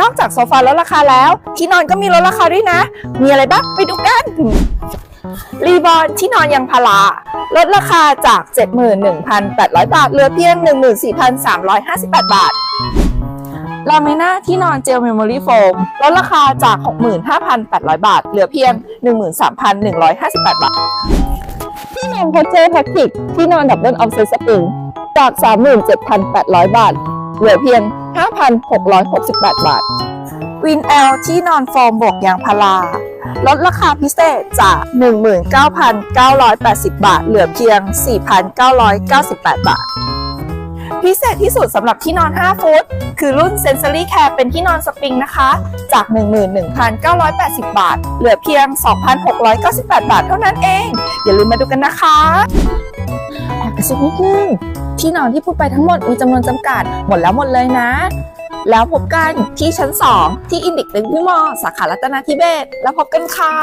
นอกจากโซฟาลดราคาแล้ว ที่นอนก็มีลดราคาด้วยนะ มีอะไรบ้างไปดูกันรีบอนที่นอนยังพาราลดราคาจาก 71,800 บาท เหลือเพียง 14,358 บาทลาเมน่าที่นอนเจลเมมโมรี่โฟมลดราคาจาก 65,800 บาท เหลือเพียง 13,158 บาท ที่นอนโพเจอร์แท็กติกที่นอนดับเบิลออฟเซสปริงจาก 37,800 บาท เหลือเพียง 5,668 บาท วินแอลที่นอนโฟมบวกยางพาราลดราคาพิเศษจาก 19,980 บาท เหลือเพียง 4,998 บาท พิเศษที่สุดสำหรับที่นอน 5 ฟุต คือรุ่น Sensory Care เป็นที่นอนสปริงนะคะ จาก 11,980 บาท เหลือเพียง 2,698 บาทเท่านั้นเอง อย่าลืมมาดูกันนะคะ สักนิดนึง ที่นอนที่พูดไปทั้งหมดมีจำนวนจำกัด หมดแล้วหมดเลยนะ แล้วพบกันที่ชั้น 2 ที่อินดิกตึงพี่มอสาขารัตนาธิเบศแล้วพบกันค่ะ